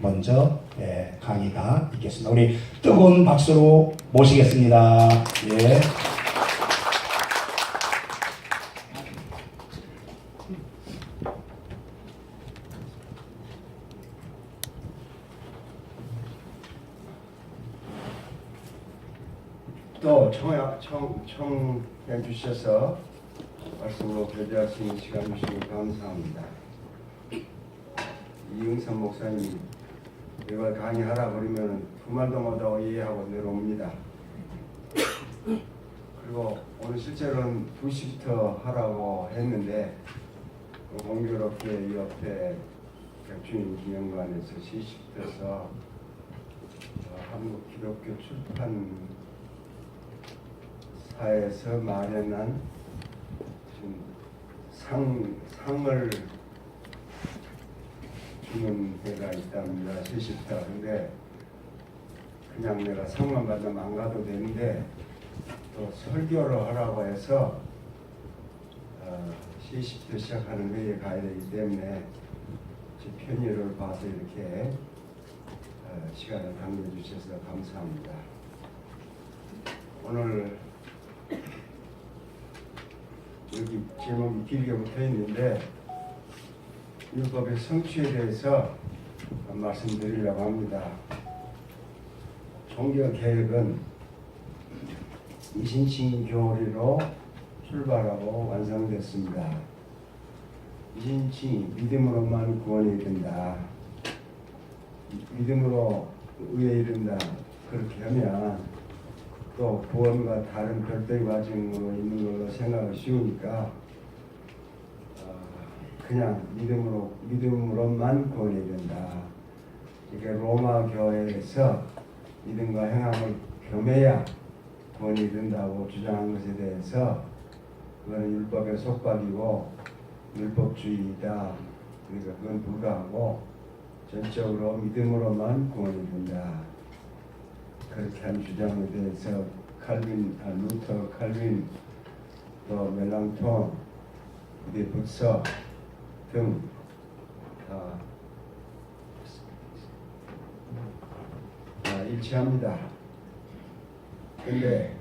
먼저 예, 강의가 있겠습니다. 우리 뜨거운 박수로 모시겠습니다. 예. 또 청해, 청, 청해 주셔서 말씀으로 교제할 수 있는 시간 주시니 감사합니다. 이응선 목사님이 이걸 강의하라 그러면 두 말도 못하고 이해하고 내려옵니다. 그리고 오늘 실제로는 2시부터 하라고 했는데 공교롭게 이 옆에 백주인 기념관에서 3시부터서 어, 한국 기독교 출판 사에서 마련한 상, 상을 주는 데가 있답니다. 70타. 근데 그냥 내가 상만 받으면 안 가도 되는데 또 설교를 하라고 해서 어, 70터 시작하는 회에 가야 되기 때문에 제 편의를 봐서 이렇게 어, 시간을 강요해 주셔서 감사합니다. 오늘 여기 제목이 길게 붙어 있는데 율법의 성취에 대해서 말씀드리려고 합니다. 종교 개혁은 이신칭 교리로 출발하고 완성됐습니다. 이신칭이 믿음으로만 구원이 된다. 믿음으로 의에 이른다. 그렇게 하면 또 구원과 다른 별도의 과정으로 있는 걸로 생각을 쉬우니까 어, 그냥 믿음으로 믿음으로만 구원이 된다. 이게 로마 교회에서 믿음과 행함을 겸해야 구원이 된다고 주장한 것에 대해서 그거는 율법의 속박이고 율법주의이다. 그러니까 그건 불가하고 전적으로 믿음으로만 구원이 된다. 그렇게 한 주장에 대해서 칼빈, 아, 루터, 칼빈, 또 멜랑톤, 우리 북서 등 다, 다 일치합니다. 근데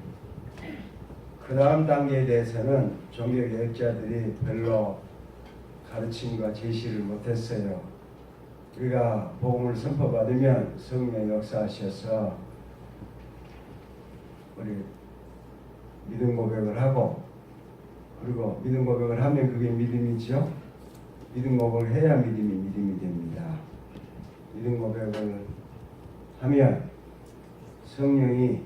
그 다음 단계에 대해서는 종교개혁자들이 별로 가르침과 제시를 못했어요. 우리가 복음을 선포받으면 성령 역사하셔서 우리 믿음 고백을 하고 그리고 믿음 고백을 하면 그게 믿음이죠. 믿음 고백을 해야 믿음이 믿음이 됩니다. 믿음 고백을 하면 성령이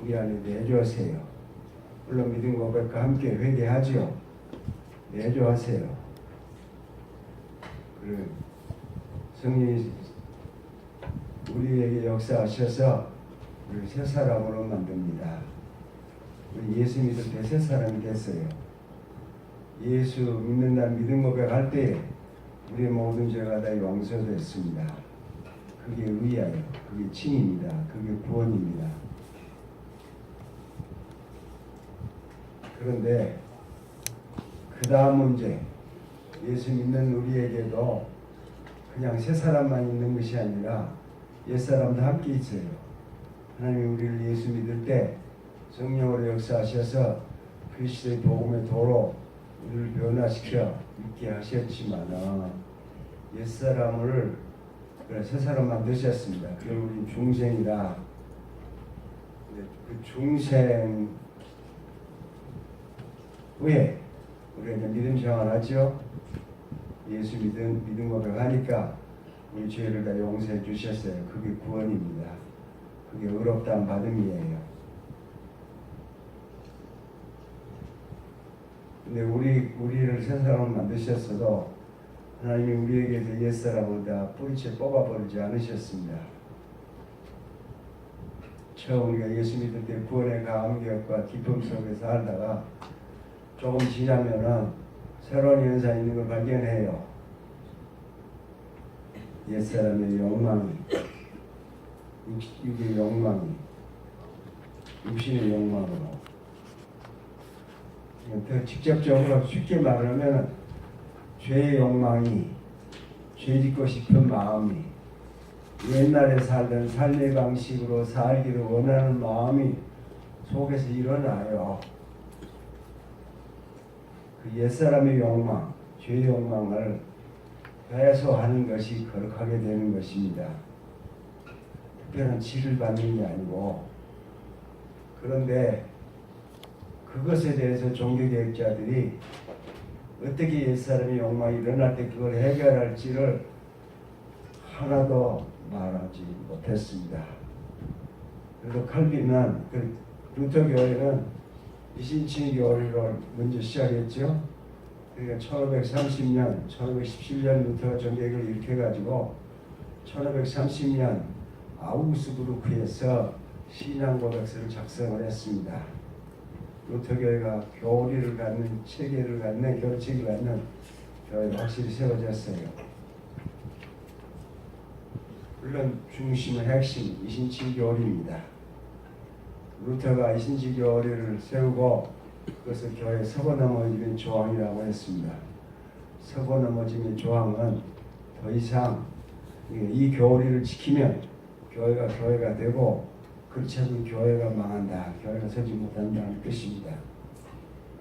우리 안에 내주하세요. 물론 믿음 고백과 함께 회개하지요. 내주하세요. 그리고 성령이 우리에게 역사하셔서 우리 새 사람으로 만듭니다. 우리 예수 믿을 때 새 사람이 됐어요. 예수 믿는다는 믿음 고백할 때 우리의 모든 죄가 다 용서됐습니다. 그게 의예요. 그게 칭입니다. 그게 구원입니다. 그런데 그 다음 문제 예수 믿는 우리에게도 그냥 새 사람만 있는 것이 아니라 옛 사람도 함께 있어요. 하나님이 우리를 예수 믿을 때 성령으로 역사하셔서 그리스도의 복음의 도로 우리를 변화시켜 믿게 하셨지만 옛 사람을 그래 새 사람 만드셨습니다. 그럼 우리 중생이라 그 중생 왜 우리가 믿음 생활하죠? 예수 믿음 믿음 고백하니까 우리 죄를 다 용서해 주셨어요. 그게 구원입니다. 그게 의롭다는 받음이에요. 근데 우리 우리를 새 사람을 만드셨어도 하나님이 우리에게서 옛 사람을 다 뿌리채 뽑아버리지 않으셨습니다. 처음 우리가 예수 믿을 때 구원의 감격과 기쁨 속에 살다가 조금 지나면은 새로운 현상이 있는 걸 발견해요. 옛사람의 욕망이, 육- 육의 욕망이, 육신의 욕망으로. 더 직접적으로 쉽게 말하면 죄의 욕망이, 죄 짓고 싶은 마음이, 옛날에 살던 삶의 방식으로 살기를 원하는 마음이 속에서 일어나요. 그 옛사람의 욕망, 죄의 욕망을 해소하는 것이 거룩하게 되는 것입니다. 특별한 치를 받는 게 아니고 그런데 그것에 대해서 종교개혁자들이 어떻게 옛사람의 욕망이 일어날 때 그걸 해결할지를 하나도 말하지 못했습니다. 그래서 칼빈은 그 루터 교회는 이신칭 교리를 먼저 시작했죠. 그러니까 1530년, 1517년 루터가 정계를 일으켜가지고 1530년 아우구스부르크에서 신앙고백서를 작성을 했습니다. 루터 교회가 교리를 갖는 체계를 갖는 교칙을 갖는 교회가 확실히 세워졌어요. 물론 중심은 핵심 이신치 교리입니다. 루터가 이신치 교리를 세우고 그것을 교회 서고 넘어짐의 조항이라고 했습니다. 서고 넘어짐의 조항은 더 이상 이 교리를 지키면 교회가 교회가 되고 그렇지 않으면 교회가 망한다. 교회가 서지 못한다는 뜻입니다.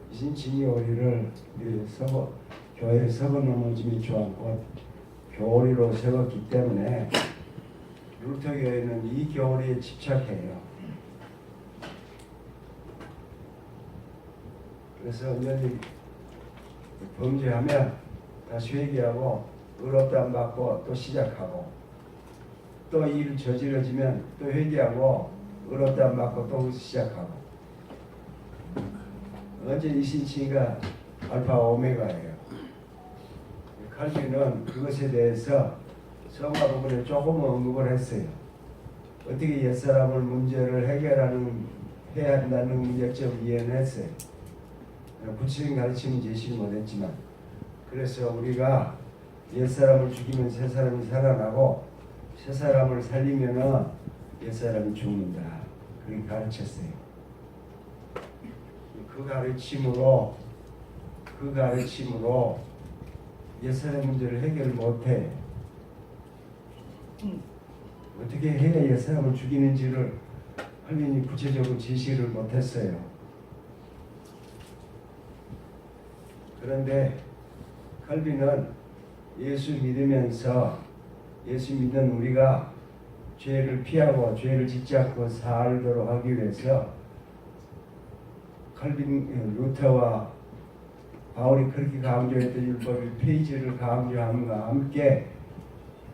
이신치 교리를 우리 서고 교회 서고 넘어짐의 조항 곧 교리로 세웠기 때문에 루터 교회는 이 교리에 집착해요. 그래서 언제든지 범죄하면 다시 회개하고 의롭다 받고 또 시작하고 또 일을 저질러지면 또 회개하고 의롭다 받고 또 시작하고 언제 이신치가 알파 오메가예요. 칼빈은 그것에 대해서 성화 부분에 조금 언급을 했어요. 어떻게 옛사람을 문제를 해결하는 해야 한다는 문제점을 이해는 했어요. 구체적인 가르침은 제시를 못했지만 그래서 우리가 옛사람을 죽이면 새사람이 살아나고 새사람을 살리면은 옛사람이 죽는다. 그렇게 가르쳤어요. 그 가르침으로 그 가르침으로 옛사람 문제를 해결 못해. 어떻게 해야 옛사람을 죽이는지를 할민이 구체적으로 제시를 못했어요. 그런데 칼빈은 예수 믿으면서 예수 믿는 우리가 죄를 피하고 죄를 짓지 않고 살도록 하기 위해서 칼빈 루터와 바울이 그렇게 강조했던 율법의 페이지를 강조함과 함께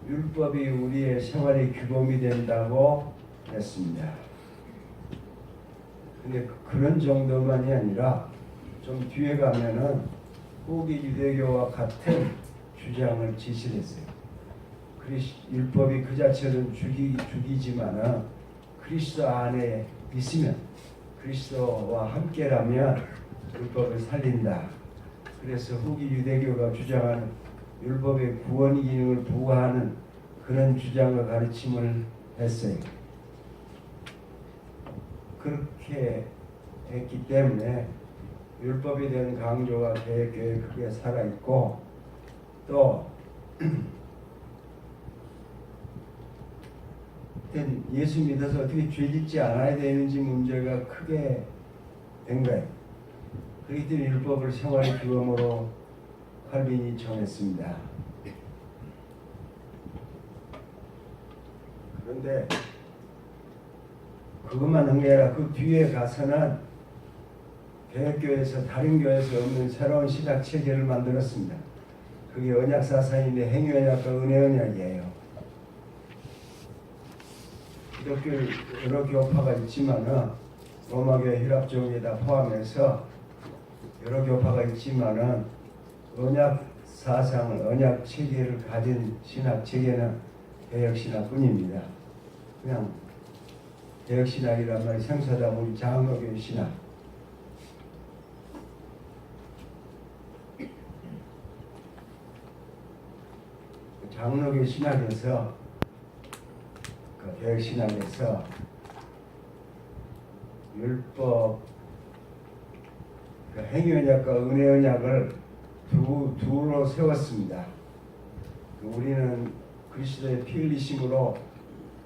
율법이 우리의 생활의 규범이 된다고 했습니다. 근데 그런 정도만이 아니라 좀 뒤에 가면은 후기 유대교와 같은 주장을 제시했어요. 그리스 율법이 그 자체는 죽이 죽이지만은 그리스도 안에 있으면 그리스도와 함께라면 율법을 살린다. 그래서 후기 유대교가 주장하는 율법의 구원 기능을 부과하는 그런 주장과 가르침을 했어요. 그렇게 했기 때문에 율법에 대한 강조가 개혁교회 크게 살아있고 또 그땐 예수 믿어서 어떻게 죄 짓지 않아야 되는지 문제가 크게 된 거예요. 그렇기 때문에 율법을 생활의 규범으로 칼빈이 정했습니다. 그런데 그것만 한 게 아니라 그 뒤에 가서는 개혁교회에서 다른 교회에서 없는 새로운 신학 체계를 만들었습니다. 그게 언약 사상인데 행위 언약과 은혜 언약이에요. 기독교 여러 교파가 있지만은 로마교회 혈합종에 다 포함해서 여러 교파가 있지만은 언약 사상을 언약 체계를 가진 신학 체계는 개혁 신학뿐입니다. 그냥 개혁 신학이란 말이 생소하다 보니 장로교회 신학 장로교 신학에서 그 개혁 신학에서 율법 그 행위 언약과 은혜 언약을 두 두로 세웠습니다. 그 우리는 그리스도의 피 흘리심으로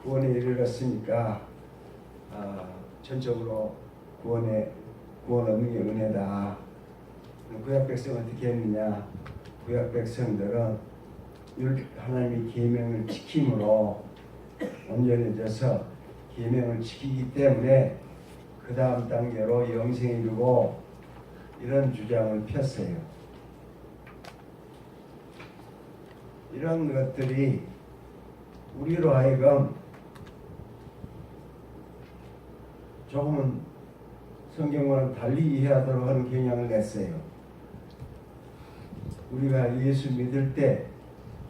구원에 이르렀으니까 아, 전적으로 구원에 구원 얻는 게 은혜다. 구약 백성 어떻게 했느냐? 구약 백성들은 율- 하나님의 계명을 지킴으로 온전해져서 계명을 지키기 때문에 그 다음 단계로 영생에 이르고 이런 주장을 폈어요. 이런 것들이 우리로 하여금 조금은 성경과는 달리 이해하도록 하는 경향을 냈어요. 우리가 예수 믿을 때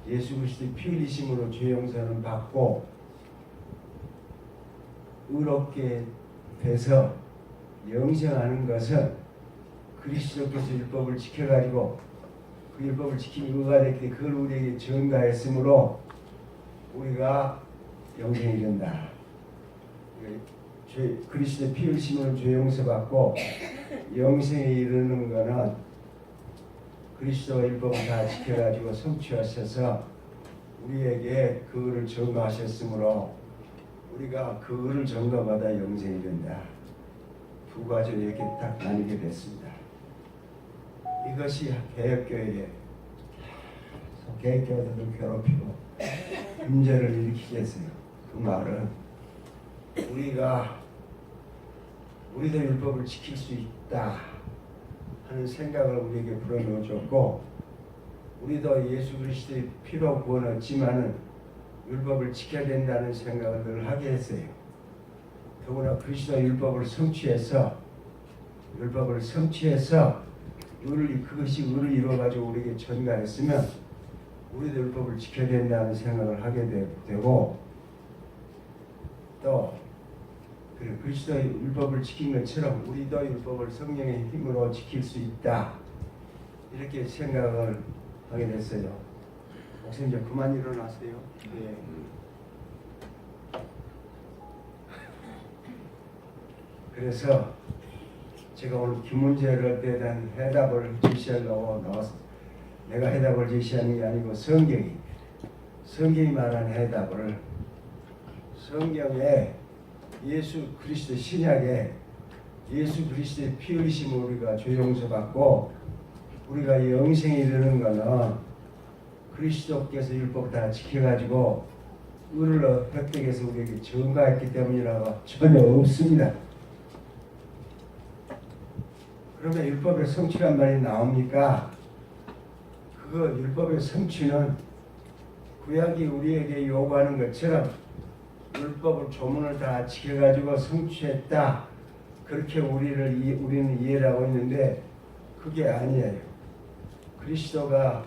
예수 그리스도의 피 흘리심으로 죄 용서는 받고 의롭게 돼서 영생하는 것은 그리스도께서 율법을 지켜가지고 그 율법을 지키는 의가 됐기 그걸 우리에게 전가했으므로 우리가 영생이 된다. 죄, 그리스도의 피 흘리심으로 죄 용서받고 영생에 이르는 것은 그리스도의 율법을 다 지켜가지고 성취하셔서 우리에게 그 의를 전가하셨으므로 우리가 그 의를 전가받아 영생이 된다. 두 가지로 이렇게 딱 나뉘게 됐습니다. 이것이 개혁교회에 개혁교회들을 괴롭히고 문제를 일으키게 했어요. 그 말은 우리가 우리도 율법을 지킬 수 있다 하는 생각을 우리에게 불어넣어줬고 우리도 예수 그리스도의 피로 구원 얻지만은 율법을 지켜야 된다는 생각을 늘 하게 했어요. 더구나 그리스도 율법을 성취해서 율법을 성취해서 의를 그것이 의를 이루어 가지고 우리에게 전가했으면 우리도 율법을 지켜야 된다는 생각을 하게 되- 되고 또 그리고 그리스도의 율법을 지킨 것처럼 우리도 율법을 성령의 힘으로 지킬 수 있다 이렇게 생각을 하게 됐어요. 목사님 이제 그만 일어나세요. 네. 그래서 제가 오늘 김문재를 대한 해답을 제시하려고 나왔습니다. 내가 해답을 제시하는 게 아니고 성경이 성경이 말하는 해답을 성경에 예수 그리스도 신약에 예수 그리스도의 피 흘리심으로 우리가 죄 용서 받고 우리가 영생에 이르는 거는 그리스도께서 율법 다 지켜가지고 의를 획득해서 우리에게 증가했기 때문이라고 전혀 없습니다. 그러면 율법의 성취란 말이 나옵니까? 그거 율법의 성취는 구약이 우리에게 요구하는 것처럼 율법을 조문을 다 지켜가지고 성취했다. 그렇게 우리를 이- 우리는 이해를 하고 있는데 그게 아니에요. 그리스도가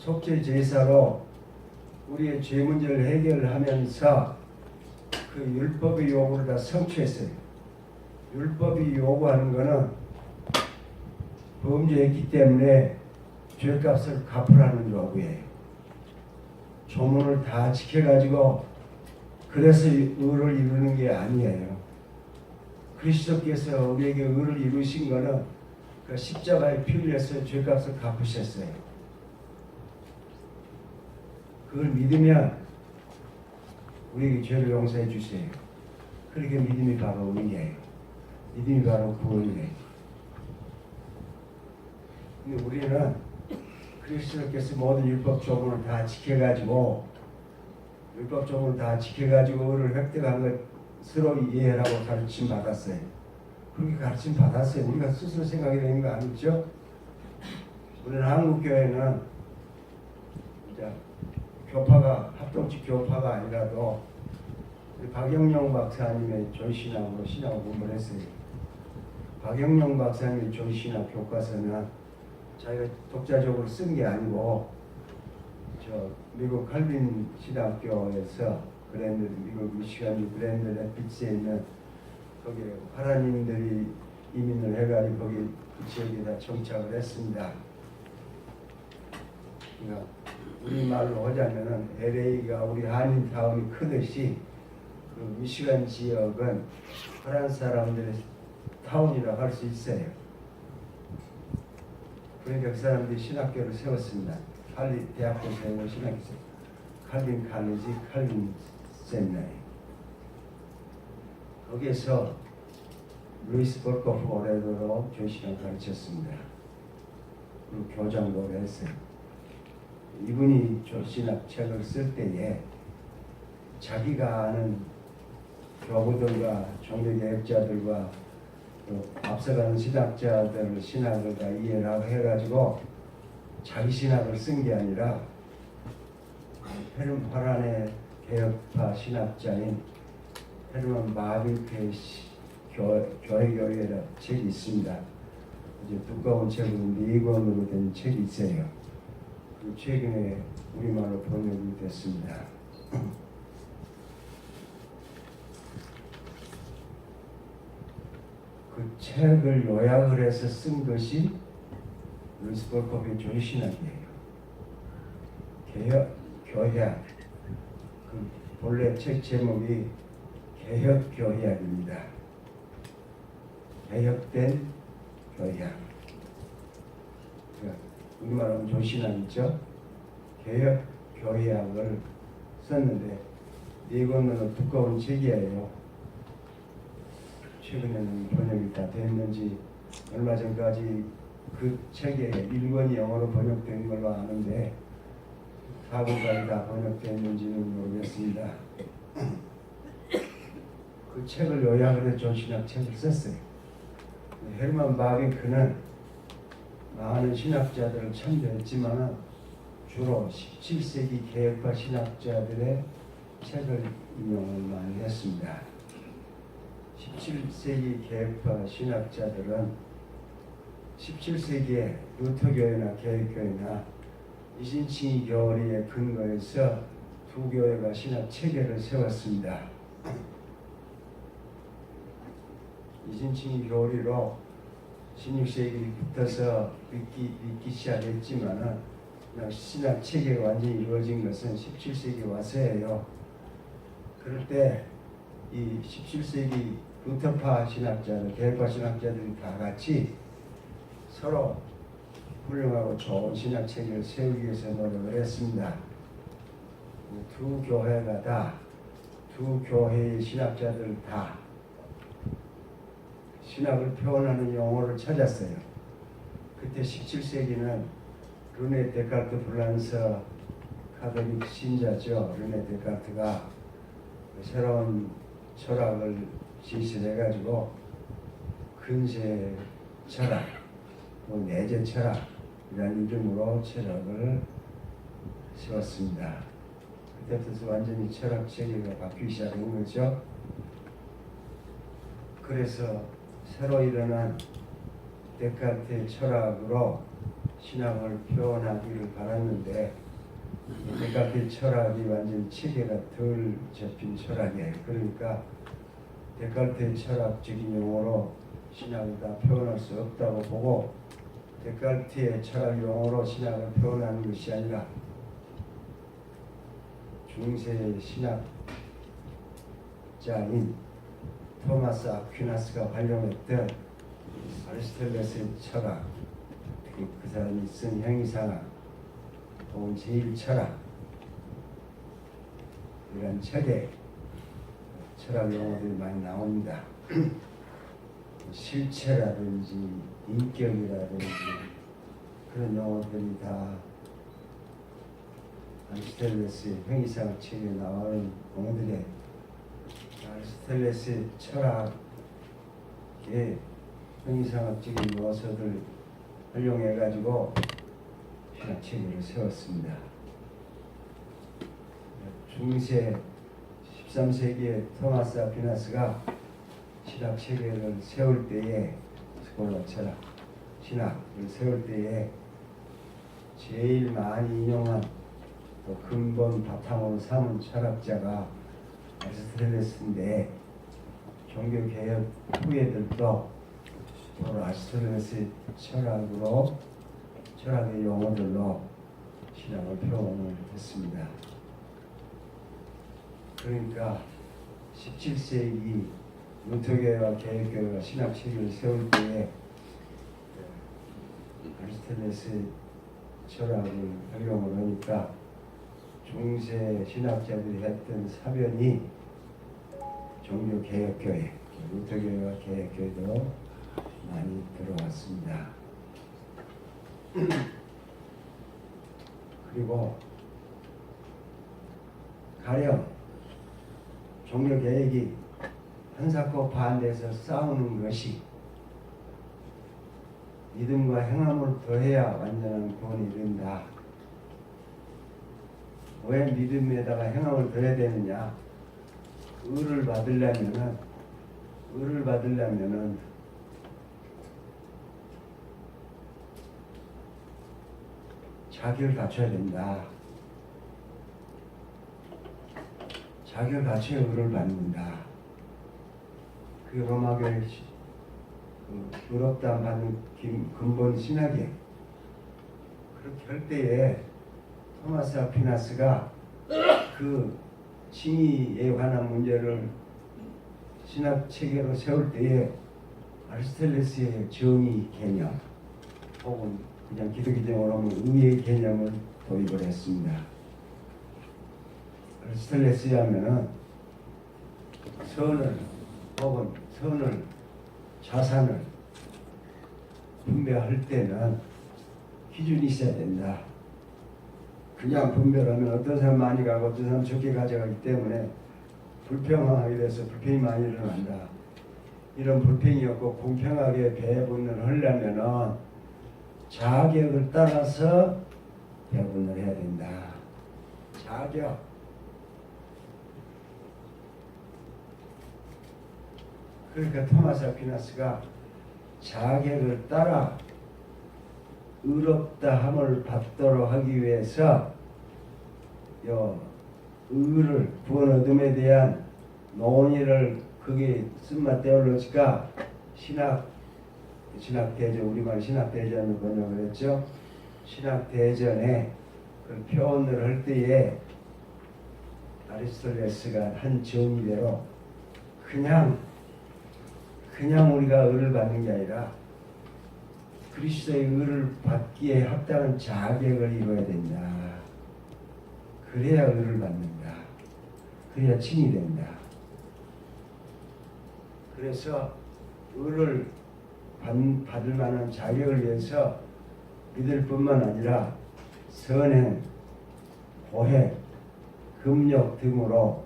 속죄 제사로 우리의 죄 문제를 해결하면서 그 율법의 요구를 다 성취했어요. 율법이 요구하는 것은 범죄했기 때문에 죄값을 갚으라는 요구예요. 조문을 다 지켜가지고 그래서 의를 이루는 게 아니에요. 그리스도께서 우리에게 의를 이루신 것은 그 십자가에 피 흘려서 죄값을 갚으셨어요. 그걸 믿으면 우리에게 죄를 용서해 주세요. 그렇게 믿음이 바로 의예요. 믿음이 바로 구원이에요. 근데 우리는 그리스도께서 모든 율법 조문을 다 지켜가지고 율법 조문을 다 지켜가지고 의를 획득한 것으로 이해하라고 가르침 받았어요. 그렇게 가르침 받았어요. 우리가 스스로 생각이 되는 거 아니죠? 우리는 한국 교회는 이제 교파가 합동치 교파가 아니라도 박영영 박사님의 조신학으로 신학을 공부했어요. 박영영 박사님의 조신학 교과서는 자기가 독자적으로 쓴 게 아니고 저 미국 칼빈 신학교에서 그랜드 미국 미시간 그랜드 레피츠에 있는 거기에 하나님들이 이민을 해가지고 거기 그 지역에다 정착을 했습니다. 그러니까 우리말로 하자면은 LA가 우리 한인 타운이 크듯이 그 미시간 지역은 프랑스 사람들의 타운이라고 할수 있어요. 그러니까 그 사람들이 신학교를 세웠습니다. 칼리 대학교 세우고 신학교 세우고 칼빈 칼리지, 칼빈 세미나리. 거기에서 루이스 볼코프 오래도록 교신을 가르쳤습니다. 그리고 교장도 했어요. 이분이 조신학 책을 쓸 때에 자기가 아는 교부들과 종교개혁자들과 또 앞서가는 신학자들 신학을 다 이해를 하고 해가지고 자기 신학을 쓴 게 아니라 헤르 파란의 개혁파 신학자인 헤르만 마빈크의 시- 교, 교회교회라는 책이 있습니다. 이제 두꺼운 책으로 네 권으로 된 책이 있어요. 그 최근에 우리말로 번역이 됐습니다. 그 책을 요약을 해서 쓴 것이 루이스 볼코프의 조신학이에요. 개혁, 교회학. 그 본래 책 제목이 개혁 교회학입니다. 개혁된. 그러니까 우리말하면 조신학 있죠? 개혁 교회학을 썼는데 네 권으로 두꺼운 책이에요. 최근에는 번역이 다 됐는지 얼마 전까지 그 책에 1권이 영어로 번역된 걸로 아는데 4권까지 다 번역됐는지는 모르겠습니다. 그 책을 요약을 해 존신학 책을 썼어요. 헬만 바빙크는 많은 신학자들을 참여했지만 주로 17세기 개혁파 신학자들의 책을 인용을 많이 했습니다. 17세기 개혁파 신학자들은 17세기에 루터교회나 개혁교회나 이신칭 교리에 근거해서 두 교회가 신학 체계를 세웠습니다. 이신칭 교리로 16세기 붙어서 믿기, 믿기 시작했지만은 그냥 신학 체계가 완전히 이루어진 것은 17세기 와서예요. 그럴 때 이 17세기 루터파 신학자들, 개혁파 신학자들이 다 같이 서로 훌륭하고 좋은 신학 체계를 세우기 위해서 노력을 했습니다. 두 교회가 다, 두 교회의 신학자들 다 신학을 표현하는 용어를 찾았어요. 그때 17세기는 르네 데카르트 불란서 카톨릭 신자죠. 르네 데카르트가 새로운 철학을 실시해가지고 근세 철학, 뭐 내재 철학이라는 이름으로 철학을 세웠습니다. 그때부터 완전히 철학 체계가 바뀌기 시작한 거죠. 그래서 새로 일어난 데카르트의 철학으로 신앙을 표현하기를 바랐는데 이 데카르트의 철학이 완전 체계가 덜 잡힌 철학이에요. 그러니까 데카르트의 철학적인 용어로 신앙을 다 표현할 수 없다고 보고 데카르트의 철학 용어로 신앙을 표현하는 것이 아니라 중세 신학자인 토마스 아퀴나스가 활용했던 아리스토텔레스의 철학, 특히 그 사람이 쓴 형이상학, 혹은 제1철학 이런 책에 철학 용어들이 많이 나옵니다. 실체라든지 인격이라든지 그런 용어들이 다 아리스토텔레스의 형이상학 책에 나오는 용어들에 아리스토텔레스의 철학의 형이상학적인 요소들 활용해 가지고 신학 체계를 세웠습니다. 중세 13세기에 토마스 아퀴나스가 신학 체계를 세울 때에 스콜라 철학 신학을 세울 때에 제일 많이 인용한 또 근본 바탕으로 삼은 철학자가 아리스토텔레스인데 종교 개혁 후예들도 바로 아리스토텔레스의 철학으로 철학의 용어들로 신앙을 표현을 했습니다. 그러니까 17세기 루터교회와 개혁교회가 신학 체계를 세울 때에 아리스토텔레스의 철학을 활용을 하니까 중세 신학자들이 했던 사변이 종교 개혁교회, 루터교회와 개혁교회도 많이 들어왔습니다. 그리고 가령 종교 개혁이 한사코 반대해서 싸우는 것이 믿음과 행함을 더해야 완전한 구원이 된다. 왜 믿음에다가 행함을 더해야 되느냐? 의를 받으려면은 의를 받으려면은 자기를 갖춰야 된다. 자기를 갖춰야 의를 받는다. 그 로마교회 시- 그 의롭다 받는 긴- 근본 신학에 그렇게 할 때에 토마스 아퀴나스가 그 칭의에 관한 문제를 신학 체계로 세울 때에 아리스텔레스의 정의 개념 혹은 그냥 기독교적으로 하면 의의 개념을 도입을 했습니다. 아리스텔레스에 하면은 선을 혹은 선을 자산을 분배할 때는 기준이 있어야 된다. 그냥 분별하면 어떤 사람 많이 가고 어떤 사람 적게 가져가기 때문에 불평하게 돼서 불평이 많이 일어난다. 이런 불평이 없고 공평하게 배분을 하려면은 자격을 따라서 배분을 해야 된다. 자격. 그러니까 토마스 아퀴나스가 자격을 따라 의롭다 함을 받도록 하기 위해서 요 의를 구원 얻음에 대한 논의를 그게 쓴맛 테올로지가 신학 신학 대전 우리말 신학 대전을 번역을 했죠. 신학 대전에 그 표현을 할 때에 아리스토텔레스가 한 정의대로 그냥 그냥 우리가 의를 받는 게 아니라 그리스도의 의를 받기에 합당한 자격을 이뤄야 된다. 그래야 의를 받는다. 그래야 칭이 된다. 그래서 의를 받, 받을 만한 자격을 위해서 믿을 뿐만 아니라 선행, 고해, 금력 등으로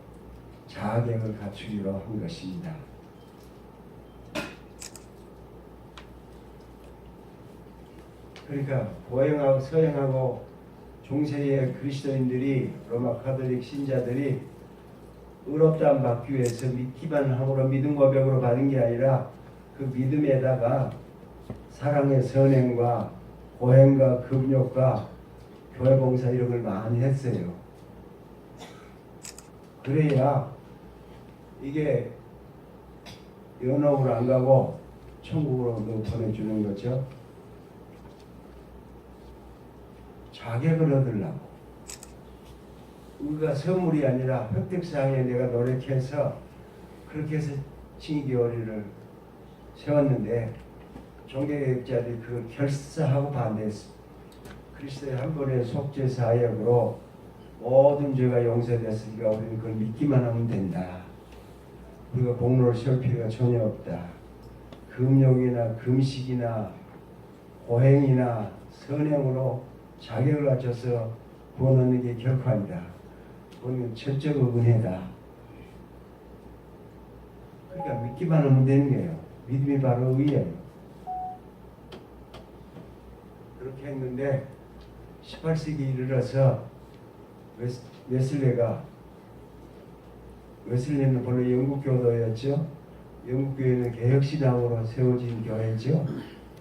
자격을 갖추기로 한 것입니다. 그러니까 보행하고 서행하고 중세의 그리스도인들이 로마 카톨릭 신자들이 의롭다함 받기 위해서 믿기만 함으로 믿음 고백으로 받은 게 아니라 그 믿음에다가 사랑의 선행과 고행과 금욕과 교회 봉사 이런 걸 많이 했어요. 그래야 이게 연옥으로 안 가고 천국으로 보내주는 거죠. 자격을 얻으려고. 우리가 선물이 아니라 획득상에 내가 노력해서 그렇게 해서 칭의교리를 세웠는데 종교개혁자들이 그 결사하고 반대했어. 그리스도의 한 번의 속죄 사역으로 모든 죄가 용서됐으니까 우리는 그걸 믿기만 하면 된다. 우리가 공로를 세울 필요가 전혀 없다. 금욕이나 금식이나 고행이나 선행으로 자격을 갖춰서 구원 얻는 게 결코 아니다. 그건 철저한 은혜다. 그러니까 믿기만 하면 되는 거예요. 믿음이 바로 의예요. 그렇게 했는데 18세기 이르러서 웨슬레가 웨슬레는 본래 영국 교도였죠. 영국 교회는 개혁신앙으로 세워진 교회죠.